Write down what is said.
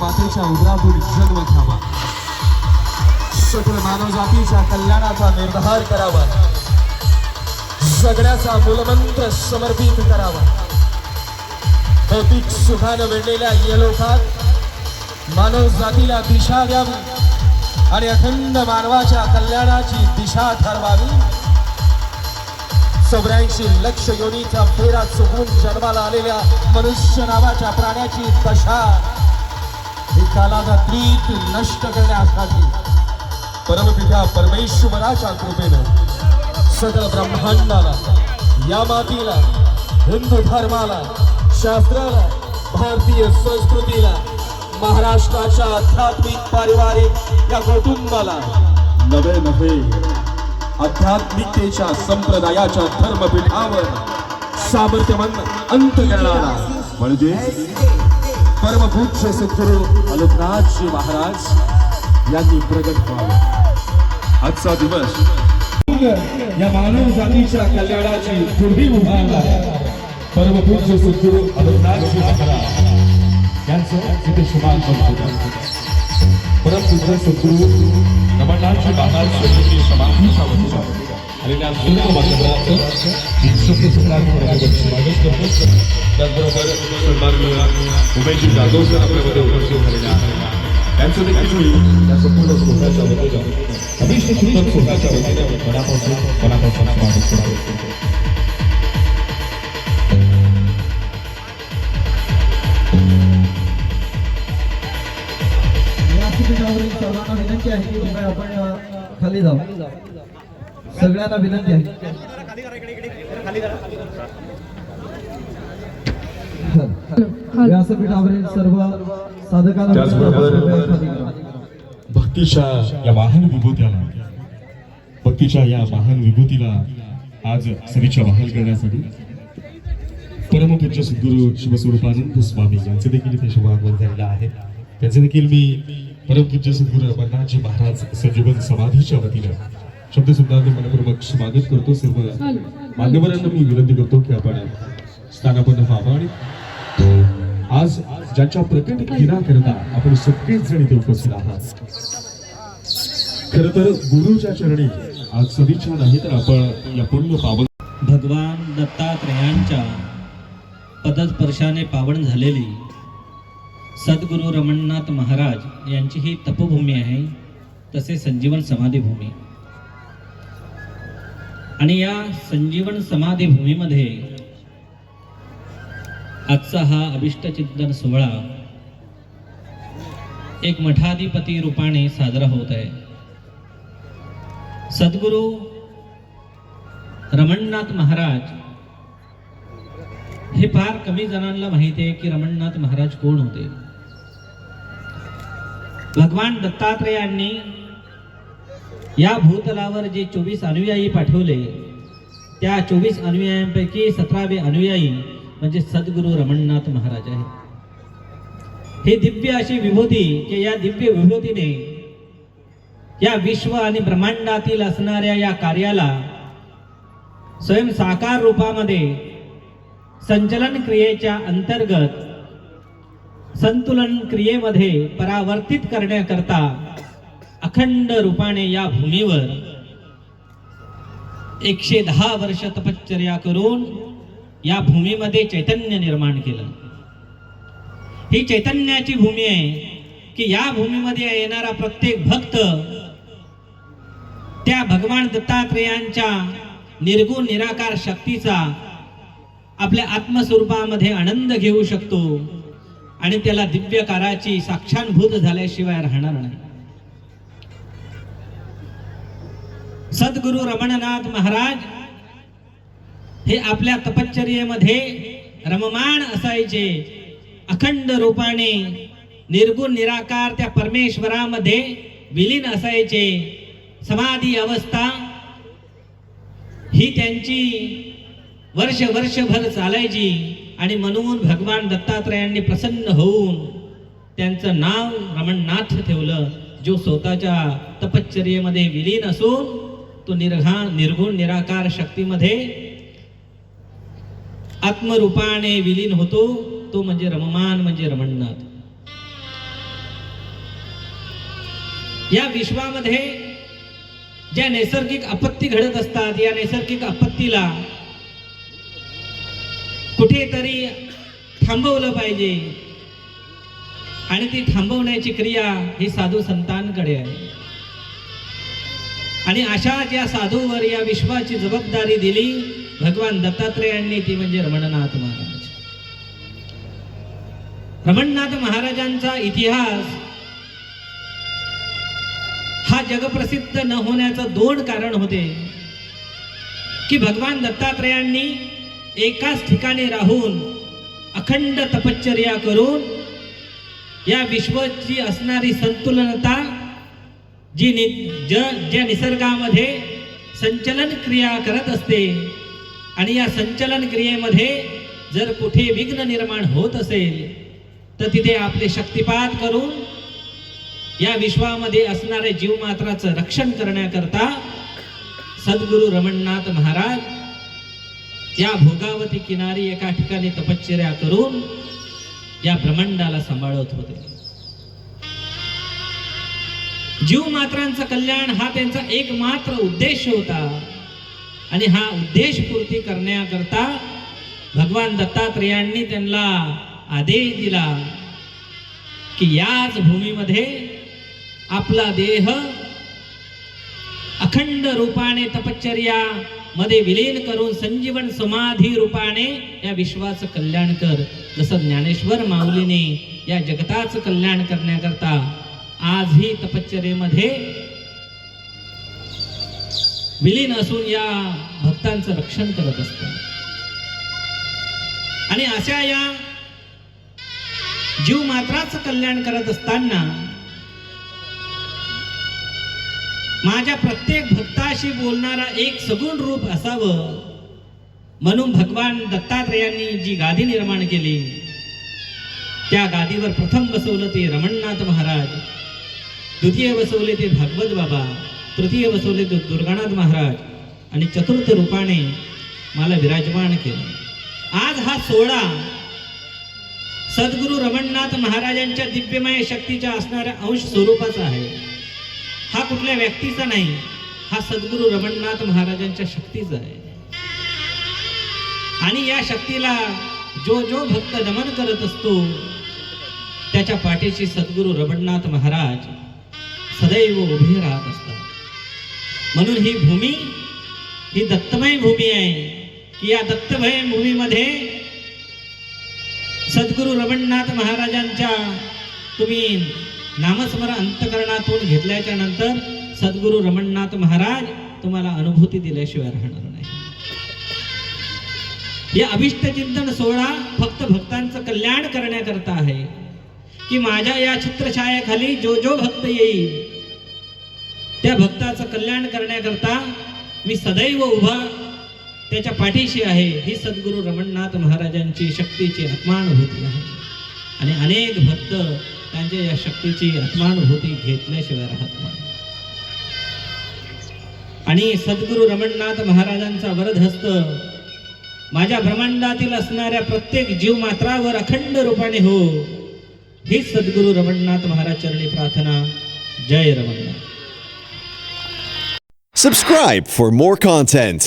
मातेच्या उदरातून जन्म घ्यावा. सकल मानवजातीच्या कल्याणाचा निर्धार करावा. सगळ्याचा मूलमंत्र समर्पित करावा. भौतिक सुखानं वेढलेल्या या लोकात मानव जातीला दिशा द्यावी आणि अखंड मानवाच्या कल्याणाची दिशा ठरवावी. चौऱ्याऐंशी लक्ष योनीचा फेरा चुकून जन्माला आलेल्या मनुष्य नावाच्या प्राण्याची दशा ही कालातीत नष्ट करण्यासाठी. परमपिता परमेश्वराच्या कृपेनं सगळं ब्रह्मांडाला या मातीला हिंदू धर्माला शास्त्राला भारतीय संस्कृतीला महाराष्ट्राच्या आध्यात्मिक पारिवारिक या कुटुंबाला नवे नवे आध्यात्मिकतेच्या संप्रदायाच्या धर्मपीठावर सामर्थ्यवान अंत करणारा म्हणजे परमपूज्य सद्गुरु अलोकनाथजी महाराज यांनी प्रगट व्हावं. आजचा दिवस या मानव जातीच्या कल्याणाची पुढी उभारला परमपूज्य सद्गुरु अलोकनाथजी महाराज यांचं इथे होतं. परमपूज्य सद्गुरु रमणनाथजी महाराज समाधीच्या वतीनं आलेल्या सर्व मान्यवरांचं शब्द सत्कार स्वागत करतो त्याचबरोबर सन्माननीय उमेशजी जाधव सर आपल्यामध्ये उपस्थित झालेले आहेत. त्यांचं देखील मी या संपूर्ण सोहळ्याच्या वतीनं अभिष्ट सोहळ्याच्या वतीनं मनापासून मनापासून स्वागत करतो. सर्वांना विनंती आहे की आपण खाली जाऊ. सगळ्यांना विनंती आहे व्यासपीठावरील सर्व साधकांना. भक्तीच्या या महान विभूतीला भक्तीच्या या महान विभूतीला आज सदिच्छा बहाल करण्यासाठी परमपूज्य सद्गुरू शिवस्वरूपानंद स्वामी यांचे देखील इथे शुभागमन झालेलं आहे. त्यांचे देखील मी परमपूज्य सद्गुरू अमरनाथजी महाराज सजीवन समाधीच्या वतीनं शब्द सुद्धा मनपूर्वक स्वागत करतो. सर्व मान्यवरांना मी विनंती करतो की आपण स्थानापन्न व्हावं आणि आज ज्यांच्या प्रकट क्रीडा करता आपण सगळेच जण इथे उपस्थित आहात. खर तर गुरुच्या चरणी आज सदिच्छा नाही तर आपण या पुण्य पावन भगवान दत्तात्रयांच्या पदस्पर्शाने पावन झालेली सद्गुरू रमणनाथ महाराज यांची ही तपभूमी आहे. तसे संजीवन समाधीभूमी. आणि या संजीवन समाधी भूमीमध्ये आजचा हा अभिष्टचिंतन सोहळा एक मठाधिपती रूपाने साजरा होत आहे. सद्गुरू रमणनाथ महाराज हे फार कमी जणांना माहिती आहे की रमणनाथ महाराज कोण होते? भगवान दत्तात्रेयांनी या भूतलावर जे चोवीस अनुयायी पाठवले त्या चोवीस अनुयायांपैकी सतरावे अनुयायी म्हणजे सद्गुरू रमणनाथ महाराज आहे हे दिव्य अशी विभूती की या दिव्य विभूतीने या विश्व आणि ब्रह्मांडातील असणाऱ्या या कार्याला स्वयं साकार रूपामध्ये संचलन क्रियेच्या अंतर्गत संतुलन क्रियेमध्ये परावर्तित करण्याकरता अखंड रूपाने या भूमीवर एकशे दहा वर्ष तपश्चर्या करून या भूमीमध्ये चैतन्य निर्माण केलं. ही चैतन्याची भूमी आहे की या भूमीमध्ये येणारा प्रत्येक भक्त त्या भगवान दत्तात्रेयांच्या निर्गुण निराकार शक्तीचा आपल्या आत्मस्वरूपामध्ये आनंद घेऊ शकतो आणि त्याला दिव्यकाराची साक्षानुभूत झाल्याशिवाय राहणार नाही. सद्गुरू रमणनाथ महाराज हे आपल्या तपश्चर्येमध्ये रममाण असायचे. अखंड रूपाने निर्गुण निराकार त्या परमेश्वरामध्ये विलीन असायचे. समाधी अवस्था ही त्यांची वर्ष वर्षभर चालायची आणि म्हणून भगवान दत्तात्रयांनी प्रसन्न होऊन त्यांचं नाव रमणनाथ ठेवलं जो स्वतःच्या तपश्चर्येमध्ये विलीन असून तो निर्घा निर्गुण निराकार शक्तीमध्ये आत्मरूपाने विलीन होतो तो म्हणजे रममान म्हणजे रमणनाथ. या विश्वामध्ये ज्या नैसर्गिक आपत्ती घडत असतात या नैसर्गिक आपत्तीला कुठेतरी थांबवलं पाहिजे. आणि ती थांबवण्याची क्रिया ही साधू संतांकडे आहे. आणि अशा ज्या साधूवर या विश्वाची जबाबदारी दिली भगवान दत्तात्रेयांनी ती म्हणजे रमणनाथ महाराज. रमणनाथ महाराजांचा इतिहास हा जगप्रसिद्ध न होण्याचं दोन कारण होते. की भगवान दत्तात्रेयांनी एकाच ठिकाणी राहून अखंड तपश्चर्या करून या विश्वाची असणारी संतुलनता जी नि ज ज्या निसर्गामध्ये संचलन क्रिया करत असते आणि या संचलन क्रियेमध्ये जर कुठे विघ्न निर्माण होत असेल तर तिथे आपले शक्तिपात करून या विश्वामध्ये असणाऱ्या जीवमात्राचं रक्षण करण्याकरता सद्गुरू रमणनाथ महाराज या भोगावती किनारी एका ठिकाणी तपश्चर्या करून या ब्रह्मांडाला सांभाळत होते. जीव मात्रांचं कल्याण हा त्यांचा एकमात्र उद्देश होता. आणि हा उद्देश पूर्ती करण्याकरता भगवान दत्तात्रेयांनी त्यांना आदेश दिला की याच भूमीमध्ये आपला देह अखंड रूपाने तपश्चर्या मध्ये विलीन करून संजीवन समाधी रूपाने या विश्वाचं कल्याण कर. जसं ज्ञानेश्वर माऊलीने या जगताचं कल्याण करण्याकरता आजही तपश्चर्येमध्ये विलीन असून या भक्तांचं रक्षण करत असत. आणि अशा या जीव मात्राचं कल्याण करत असताना माझ्या प्रत्येक भक्ताशी बोलणारा एक सगुण रूप असावं म्हणून भगवान दत्तात्रयांनी जी गादी निर्माण केली त्या गादीवर प्रथम बसवलं ते रमणनाथ महाराज. द्वितीय बसवले ते भागवत बाबा तृतीय बसवले ते दुर्गानाथ महाराज आणि चतुर्थ रूपाने मला विराजमान केलं. आज हा सोहळा सद्गुरू रमणनाथ महाराजांच्या दिव्यमय शक्तीच्या असणाऱ्या अंश स्वरूपाचा आहे. हा कुठल्या व्यक्तीचा नाही हा सद्गुरू रमणनाथ महाराजांच्या शक्तीचा आहे. आणि या शक्तीला जो जो भक्त नमन करत असतो त्याच्या पाठीशी सद्गुरू रमणनाथ महाराज सदैव उभे राहत असतात. म्हणून ही भूमी ही दत्तमय भूमी आहे की या दत्तमय भूमीमध्ये सद्गुरू रमणनाथ महाराजांच्या तुम्ही नामस्मरण अंतकरणातून घेतल्याच्या नंतर सद्गुरू रमणनाथ महाराज तुम्हाला अनुभूती दिल्याशिवाय राहणार नाही. या अभिष्ट चिंतन सोहळा फक्त भक्तांचं कल्याण करण्याकरता आहे. की माझ्या या छत्रछायाखाली जो जो भक्त येईल त्या भक्ताचं कल्याण करण्याकरता मी सदैव उभा त्याच्या पाठीशी आहे. ही सद्गुरू रमणनाथ महाराजांची शक्तीची आत्मानुभूती आहे. आणि अनेक भक्त त्यांच्या या शक्तीची आत्मानुभूती घेतल्याशिवाय राहत नाही. आणि सद्गुरू रमणनाथ महाराजांचा वरदहस्त माझ्या ब्रह्मांडातील असणाऱ्या प्रत्येक जीव मात्रावर अखंड रूपाने हो. हीच सद्गुरू रमणनाथ महाराज चरणी प्रार्थना जय Ramannath Subscribe for more content.